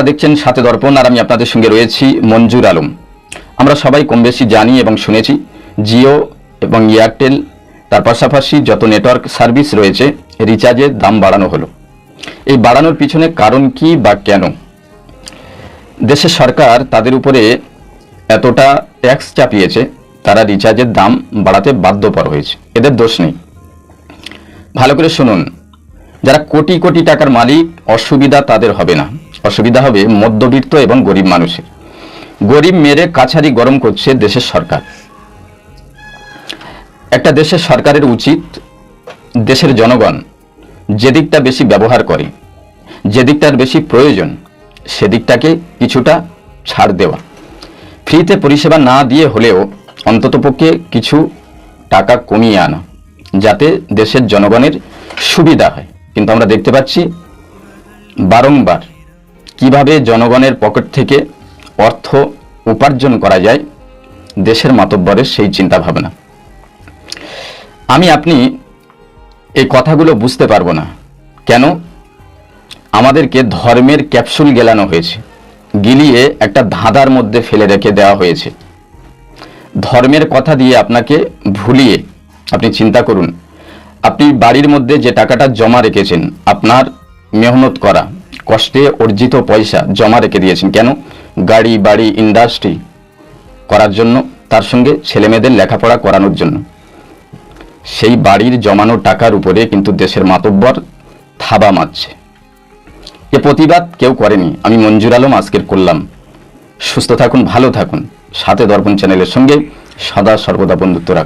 আপনারা দেখছেন সাথে দর্পণ, আর আমি আপনাদের সঙ্গে রয়েছি মঞ্জুর আলম। আমরা সবাই কম বেশি জানি এবং শুনেছি, জিও এবং এয়ারটেল, তার পাশাপাশি যত নেটওয়ার্ক সার্ভিস রয়েছে, রিচার্জের দাম বাড়ানো হলো। এই বাড়ানোর পিছনে কারণ কি বা কেন? দেশের সরকার তাদের উপরে এতটা ট্যাক্স চাপিয়েছে, তারা রিচার্জের দাম বাড়াতে বাধ্যপর হয়েছে। এদের দোষ নেই। ভালো করে শুনুন, যারা কোটি কোটি টাকার মালিক, অসুবিধা তাদের হবে না। অসুবিধা হবে মধ্যবিত্ত এবং গরিব মানুষের। গরিব মেরে কাছারি গরম করছে দেশের সরকার। একটা দেশের সরকারের উচিত দেশের জনগণ যে দিকটা বেশি ব্যবহার করে, যে দিকটার বেশি প্রয়োজন সেদিকটাকে কিছুটা ছাড় দেওয়া। ফ্রিতে পরিষেবা না দিয়ে হলেও অন্ততপক্ষে কিছু টাকা কমিয়ে আনা, যাতে দেশের জনগণের সুবিধা হয়। কিন্তু আমরা দেখতে পাচ্ছি বারংবার কীভাবে জনগণের পকেট থেকে অর্থ উপার্জন করা যায়, দেশের মাতব্বরের সেই চিন্তা ভাবনা আমি, আপনি এই কথাগুলো বুঝতে পারব না। কেন? আমাদেরকে ধর্মের ক্যাপসুল গেলানো হয়েছে। গিলিয়ে একটা ধাঁধার মধ্যে ফেলে রেখে দেওয়া হয়েছে। ধর্মের কথা দিয়ে আপনাকে ভুলিয়ে আপনি চিন্তা করুন। আপনি বাড়ির মধ্যে যে টাকাটা জমা রেখেছেন, আপনার মেহনত করা কষ্টে অর্জিত পয়সা জমা রেখে দিয়েছেন। কেন? গাড়ি, বাড়ি ইন্ডাস্ট্রি করার জন্য, তার সঙ্গে ছেলেমেয়েদের লেখাপড়া করানোর জন্য। সেই বাড়ির জমানো টাকার উপরে কিন্তু দেশের মাতব্বর থাবা মারছে। এ প্রতিবাদ কেউ করেনি। আমি মঞ্জুর আলম আজকের করলাম। সুস্থ থাকুন, ভালো থাকুন। সাথে দর্পণ চ্যানেলের সঙ্গে সদা সর্বদা বন্ধুত্ব রাখুন।